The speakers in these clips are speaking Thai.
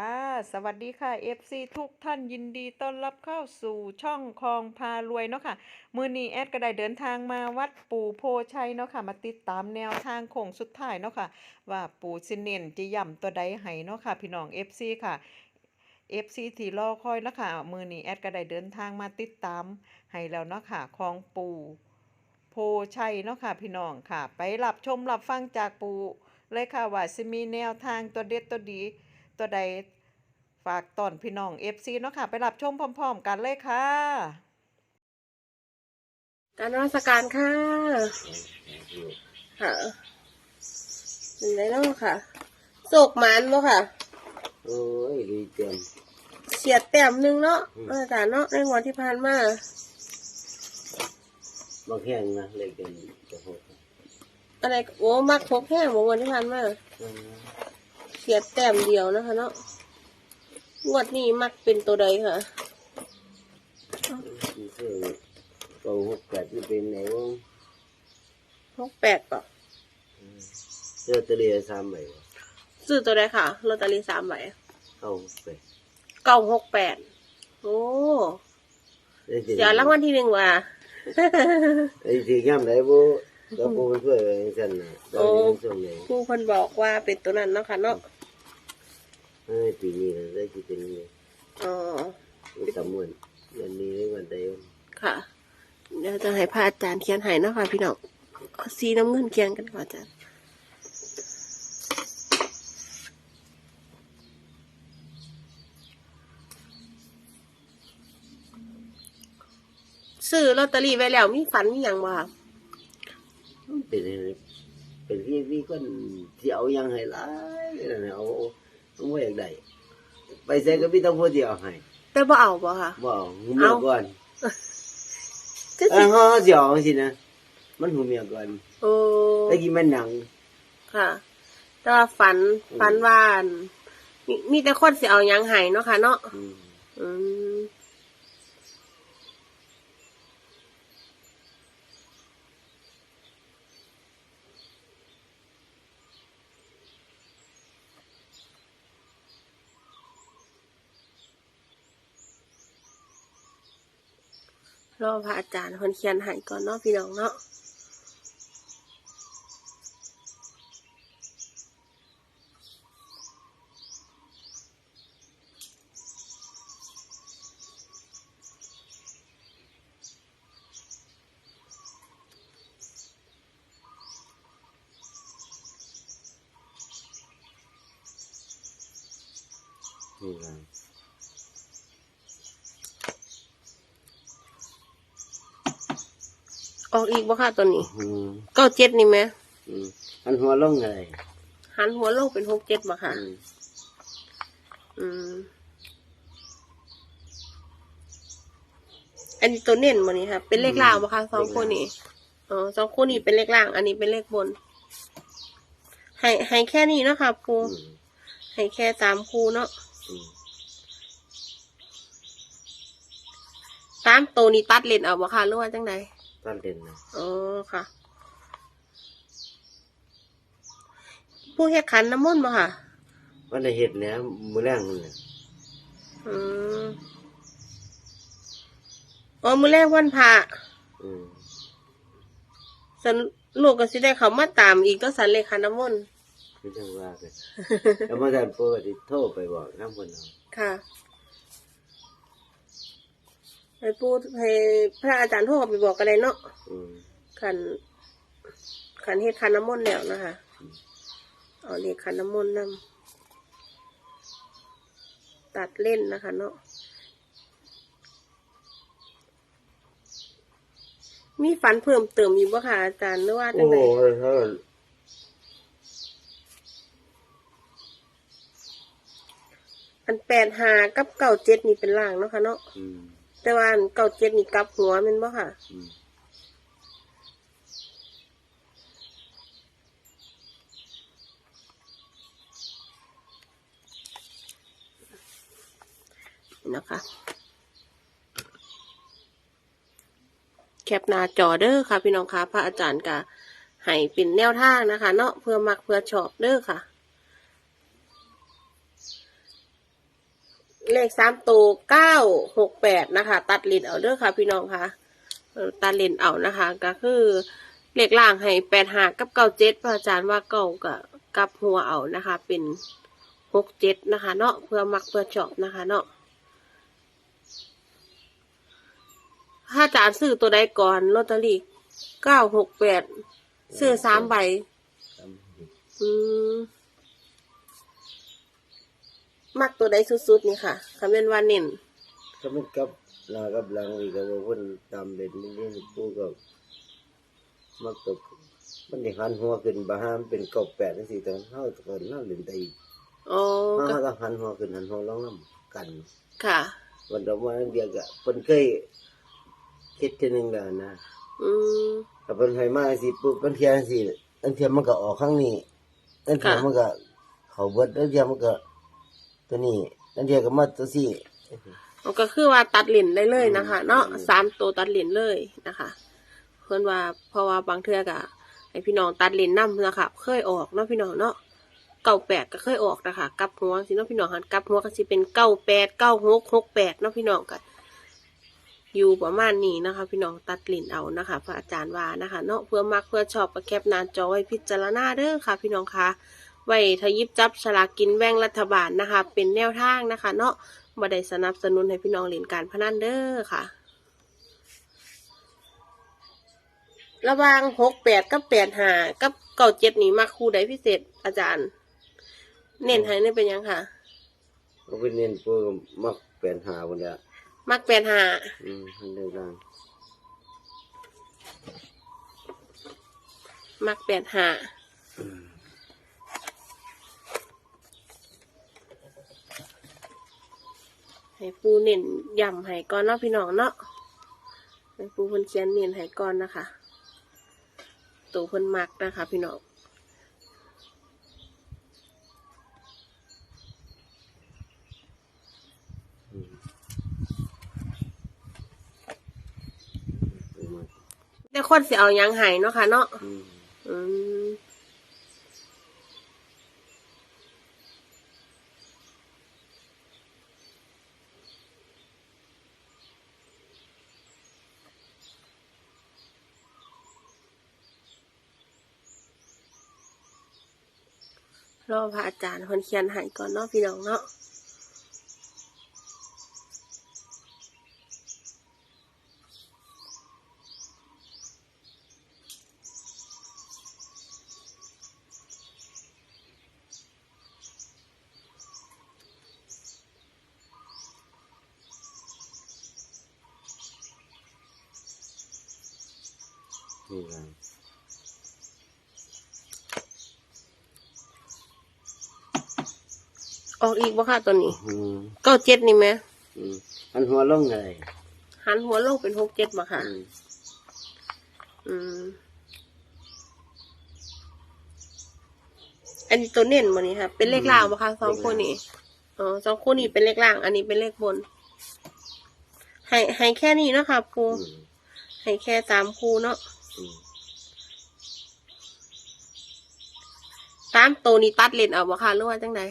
ค่ะ สวัสดีค่ะ FC ทุกท่านยินดีต้อนรับเข้าสู่ช่องคลองพารวยเนาะค่ะ มือนี้แอดก็ได้เดินทางมาวัดปู่โพชัยเนาะค่ะ มาติดตามแนวทางโค้งสุดท้ายเนาะค่ะ ว่าปู่สิเนนจะย่ำตัวใดให้เนาะค่ะ พี่น้อง FC ค่ะ FC ที่รอคอยเนาะค่ะ มือนี้แอดก็ได้เดินทางมาติดตามให้แล้วเนาะค่ะของปู่โพชัยเนาะค่ะ พี่น้องค่ะ ไปรับชมรับฟังจากปู่เลยค่ะว่าสิมีแนวทางตัวเด็ดตัวดี ตัวใดฝากตอนพี่น้อง FC เนาะค่ะ ไปรับชมพร้อม ๆ กันเลยค่ะการนมัสการค่ะค่ะเป็นไรเนาะค่ะโศกหมันบ่ค่ะ โอ้ยดีเต็มเฉียดแต้มหนึงเนาะอืมอาจารย์เนาะในงวันที่ผ่านมาบางแห่งนะเล็กเกินจะหกอะไรโอ้มักทกแห้งบ่งวันที่ผ่านมาอืม เฉียดแต้มเดียวนะคะเนาะงวดนี้มักเป็นตัวใดค่ะนี่คือเก้าหกแปดที่เป็นไหนวะหกแปดก็เจอตะเลียสามใบวะซื้อตัวใดค่ะลอตเตอรี่สามใบเก้าหกแปดเก้าหกแปดโอ้ได้สิเดี๋ยวรางวัลที่หนึ่งว่ะไอ้ที่ย่ำไหนบุก็ปูเพื่อไอ้ฉันนะตอนนี้ส่วนใหญ่ครูคนบอกว่าเป็นตัวนั้นเนาะค่ะเนาะ ไอ้ปีนี้นะได้ที่เป็นนี่อ๋อสามวันวันนี้วันใดวันค่ะ เดี๋ยวจะให้พระอาจารย์เขียนให้เนาะค่ะพี่น้องเอาสีน้ำเงินเขียนกันก่อนอาจารย์ซื้อลอตเตอรี่ไว้แล้วมีฝันมีอย่างบ่ค่ะเป็นอะไรเป็นที่ที่คนที่เอายังให้หลายนั่นน่ะเอา เอาไม่อยากได้ไปใส่ก็พี่ต้องพูดเดียวให้แต่บ่เอาบ่ค่ะ บ่เอาหูเมียก่อนก็เอสิอเขาเสียวสินะมันหูเมียก่อนโอ้ตะกี้มันหนัง ค่ะ แต่ว่าฝันฝันว่าอั่นมีมีแต่คนสิเอาหยังให้เนาะค่ะ เนาะอืมอืม รอพระอาจารย์คนเขียนให้ก่อนเนาะพี่น้องเนาะนี่ครั ออกอีกบ่ค่ะตัวนี้อืมเก้าเจ็ดนี่ไหมอืมอันหัวลงเลยหันหัวลงเป็นหกเจ็ดบ่ค่ะ อืมอืม อันนี้ตัวเน้นมันนี่ค่ะ เป็นเลขล่างบ่คะสองคู่นี้อ๋อสองคู่นี้เป็นเลขล่าง อันนี้เป็นเลขบน ให้ให้แค่นี้เนาะค่ะครูอืมให้แค่สามคู่เนาะอืมสามตัวนี้ตัดเลนเอาบ่ค่ะหรือว่าจังได ตอนเด่นนะอ๋อค่ะ ผู้เฮ็ดขันน้ำมนต์บ่ค่ะ วันได้เห็ดแล้วมือแรงนั่นน่ะอืมอ๋อมื้อแรกวันพระอืมสันลูกก็สิได้เขามาตามอีกก็สันเลขาน้ำมนต์ไม่ต้องว่ากันแล้วมาแต่ปกติโทรไปบอกน้ำคนเอาค่ะ ให้พูดให้พระอาจารย์โทรไปบอกกันเลยเนาะอืมขันขันเฮ็ดขันน้ำมนต์แล้วนะคะเอาเรียกขันน้ำมนต์นำตัดเล่นนะคะ เนาะมีฝันเพิ่มเติมอยู่บ่ค่ะอาจารย์หรือว่าจัโอ้งโหไดเขาอันแปดหากับเก้าเจ็ดนี่เป็นล่างเนาะค่ะเนาะ อืม แต่ว่าอันเก้าเจ็ดนี่กลับหัวแมันบ่ค่ะ อืมนะคะ แคปหน้าจอเด้อค่ะ พี่น้องคะพระอาจารย์กะให้เป็นแนวทางนะคะ เนาะเพื่อมักเพื่อชอบเด้อค่ะ เลขสามตัวเก้าหกแปดนะคะ ตัดเลนเอาเด้อค่ะ พี่น้องค่ะเออตัดเลนเอานะคะ ก็คือเลขล่างให้แปดหากับเก้าเจ็ดพระอาจารย์ว่าเก้ากับกับหัวเอานะคะ เป็นหกเจ็ดนะคะ เนาะเพื่อมักเพื่อชอบนะคะ เนาะถ้าอาจารย์ซื้อตัวใดก่อนลอตเตอรี่เก้าหกแปดซื้อสามใบ อืม มักตัวใดสุดๆนี่ค่ะคำเป็นว่าเน้นก็มันกับลากับหลังอีกก็ว่าเพิ่นตามเด่นนี่นี่ปูก็มักตกมันได้หันหัวขึ้นบ่ห้ามเป็นเกบแปดจังซี่ตอนเฮาตอนเฮาเล่นได้อีกอ๋อเฮาก็หันหัวขึ้นหันหัวลงนํกันค่ะวันดอกไม้เดียวก็เพิ่นเคยคิดทีหนึงแล้วนะอืมถ้าเพิ่นให้มาสิปุ๊บมันเทียจังซี่อันเทียมันก็ออกข้างนี้อันเทียค่ะมันก็เขาเบิดอันเทียมันก็ ตัวนี้อันเทียก็มาตัวซี่อ๋อก็คือว่าตัดเหรียญได้เลยนะคะ เนาะอืมสามตัวตัดเหรียญเลยนะคะเพื่อนว่าเพราะว่าบางเทื่อกะให้พี่น้องตัดเหรียญนํนะคะเคยออกเนาะพี่น้องเนาะเก้าแปดก็เคยออกนะคะกลับหัวสิเนาะพี่น้องหันกลับหัวก็สิเป็นเก้าแปดเก้าหกหกแปดเนาะพี่น้องกันอยู่ประมาณนี้นะคะ พี่น้องตัดเหรียญเอานะคะ พระอาจารย์ว่านะคะ เนาะเพื่อมักเพื่อชอบประแคปหนานจอไว้พิจารณาเด้อค่ะ พี่น้องคะ ไว้ทยิบจับฉลากกินแบ่งรัฐบาลนะคะ เป็นแนวทางนะคะ เนาะบ่ได้สนับสนุนให้พี่น้องเล่นการพนันเด้อค่ะ ระหว่างหกแปดกับแปดห้ากับเก้าเจ็ดนี่มักคู่ใดพิเศษอาจารย์ เน้นให้เนี่ยเป็นหยังค่ะก็เป็นเน้นปูก็มักแปลนหาพุ่นแหละมักแปดห้าอืมอันเดียวกันมักแปดห้า ให้ปูเน้นย่ำให้ก่อนเนาะพี่น้องเนาะให้ปูเพิ่นเขียนเน้นให้ก่อนนะคะตัวเพิ่นมักนะคะ พี่น้องอืมปูมักแต่คนสิเอาหยังให้เนาะค่ะเนาะอืม อพระอาจารย์คนเขียนให้ก่อนเนาะพี่น้องเนาะนี่กัน ออกอีกบ่ค่ะตัวนี้อืมเก้าเจ็ดนี่ไหมอืมอันหัวลงเลยหันหัวลงเป็นหกเจ็ดบ่ค่ะ อืมอืม อันนี้ตัวเน้นมันนี่ค่ะ เป็นเลขล่างปะคะสองคู่นี้อ๋อสองคู่นี้เป็นเลขล่าง อันนี้เป็นเลขบน ให้ให้แค่นี้เนาะค่ะครูอืมให้แค่สามคู่เนาะอืมสามตัวนี้ตัดเลนเอาปะคะหรือว่าจังได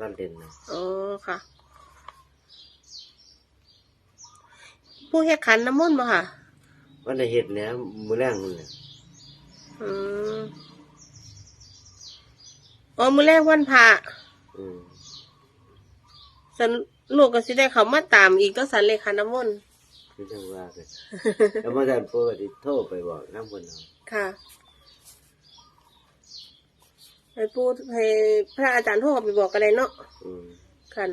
ตัดเด่นนะอ๋อค่ะ ผู้เฮ็ดขันน้ำมนต์บ่ค่ะ วันได้เห็ดแล้วมือแรงมันเนี่ยอืมอ๋อมื้อแรกวันพระอืมสันลูกก็สิได้เขามาตามอีกก็สันเลขาน้ำมนต์คือจังว่ากันแล้วมาดันปกติโทรไปบอกน้ำคนเอาค่ะ ให้พูดให้พระอาจารย์โทรไปบอกกันเลยเนาะอืมขัน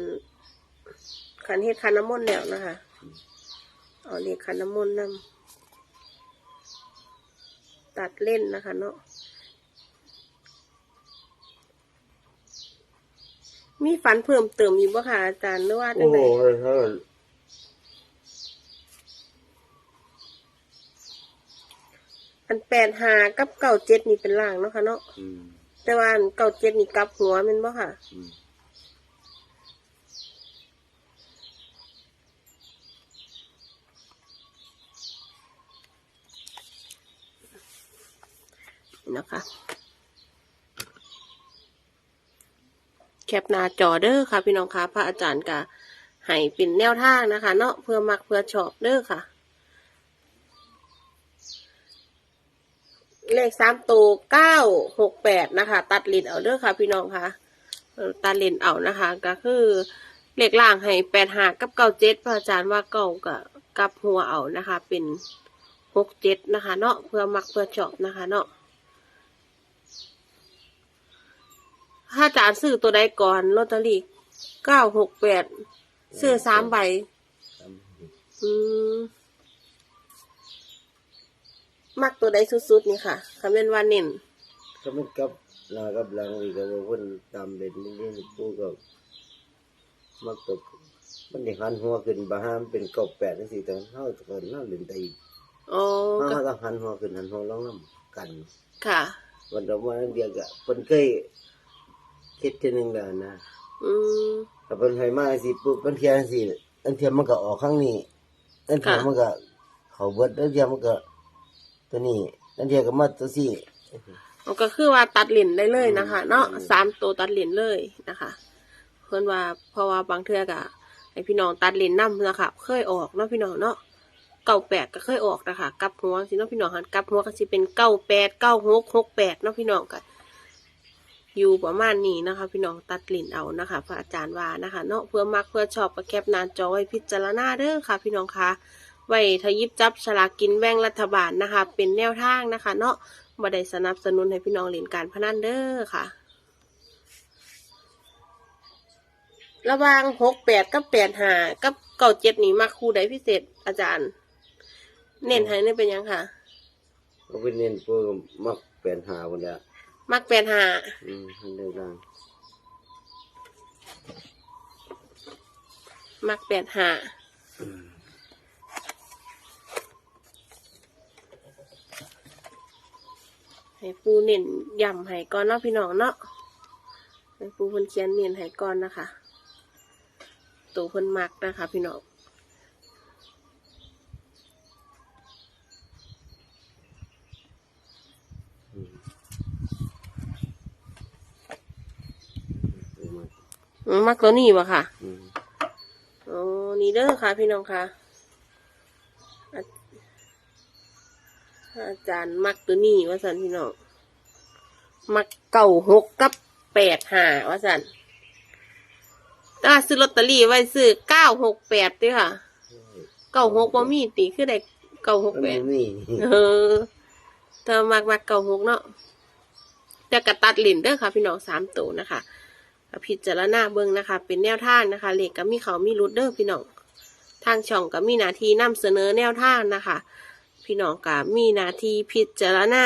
ขันเฮ็ดขันน้ำมนต์แล้วนะคะเอาเรียกขันน้ำมนต์นำตัดเล่นนะคะ เนาะมีฝันเพิ่มเติมอยู่บ่ค่ะอาจารย์หรือว่าจัโอ้งโหไดเขาอันแปดหากับเก้าเจ็ดนี่เป็นล่างเนาะค่ะเนาะ อืม แต่ว่าเก้าเจ็ดนี่กลับหัวแมันบ่ค่ะ อืมนะคะ แคปหน้าจอเด้อค่ะ พี่น้องคะพระอาจารย์กะให้เป็นแนวทางนะคะ เนาะเพื่อมักเพื่อชอบเด้อค่ะ เลขสามตัวเก้าหกแปดนะคะ ตัดลินเอาเด้อค่ะ พี่น้องค่ะเออตัดลินเอานะคะ ก็คือเลขล่างให้แปดหากับเก้าเจ็ดพระอาจารย์ว่าเก้ากับกับหัวเอานะคะ เป็นหกเจ็ดนะคะ เนาะเพื่อมักเพื่อชอบนะคะ เนาะถ้าอาจารย์ซื้อตัวใดก่อนลอตเตอรี่เก้าหกแปดซื้อสามใบ อืม มักตัวใดสุดๆนี่ค่ะคำเป็นว่าเน้นก็มันกับหนากับหลังอีกก็ว่าเพิ่นตามเด่นนี่นี่ปูก็มักตกมันได้หันหัวขึ้นบ่ห้ามเป็นเก้าแปดจังซี่แต่เฮาตอนเฮาเล่นได้อีกอ๋อเฮาก็ก็หันหัวขึ้นหันหัวลงนํกันค่ะวันเราว่าเดียวก็เพิ่นเคยคิดทีนึงแล้วนะอืมถ้าเพิ่นให้มาสิปุ๊บเพิ่นเทียจังซี่อันเทียมันก็ออกข้างนี้อันเทียค่ะมันก็เข้าเบิดอันเทียมันก็ ตัวนี้อันเทียก็มาตัวซี่มันก็คือว่าตัดเหรียญได้เลยนะคะ เนาะอืมสามตัวตัดเหรียญเลยนะคะ เพื่อนว่าเพราะว่าบางเทือกอะให้พี่น้องตัดเหรียญนํนะคะเคยออกเนาะพี่น้องเนาะเก้าแปดก็เคยออกนะคะกลับหัวสิเนาะพี่น้องหันกลับหัวก็สิเป็นเก้าแปดเก้าหกหกแปดเนาะพี่น้องกันอยู่ประมาณนี้นะคะ พี่น้องตัดเหรียญเอานะคะ พระอาจารย์ว่านะคะ เนาะเพื่อมักเพื่อชอบก็แคปหน้าจอไว้พิจารณาเด้อค่ะ พี่น้องคะ ไว้ทยิบจับฉลากกินแบ่งรัฐบาลนะคะ เป็นแนวทางนะคะ เนาะบ่ได้สนับสนุนให้พี่น้องเล่นการพนันเด้อค่ะ ระหว่างหกแปดกับแปดห้ากับเก้าเจ็ดนี่มักคู่ใดพิเศษอาจารย์ เน้นให้นี่เป็นหยังค่ะก็เป็นเน้นปูก็มักแปลนหาพุ่นแหละมักแปดห้าอืมอันเดียวกันมักแปดห้า ให้ปูเน้นย่ำให้ก่อนเนาะพี่น้องเนาะให้ปูเพิ่นเขียนเน้นให้ก่อนนะคะตัวเพิ่นมักนะคะ พี่น้องอืมปูมักอืมมักตัวนี้วะค่ะอืมอ๋อ นี่เด้อค่ะ พี่น้องค่ะ อาจารย์มักตัวนี้ว่าสันพี่น้องมักเก่าหกกับแปดห้าว่าสันถ้าซื้อลอตเตอรี่ไว้ซื้อเก้าหกแปดด้วยค่ะเก้าหกบ่มีตีคือได้เก้าหกมันแปดบ่มีเออเธอมักมักเก่าหกเนาะจะกระตัดลิ้นเด้อค่ะ พี่น้องสามตัวนะคะก็พิจารณาเบิ่งนะคะ เป็นแนวทางนะคะเลขก็มีเขามีรุดเด้อพี่น้องทางช่องก็มีหน้าที่นำเสนอแนวทางนะคะ พี่น้องก็มีหน้าที่พิจารณา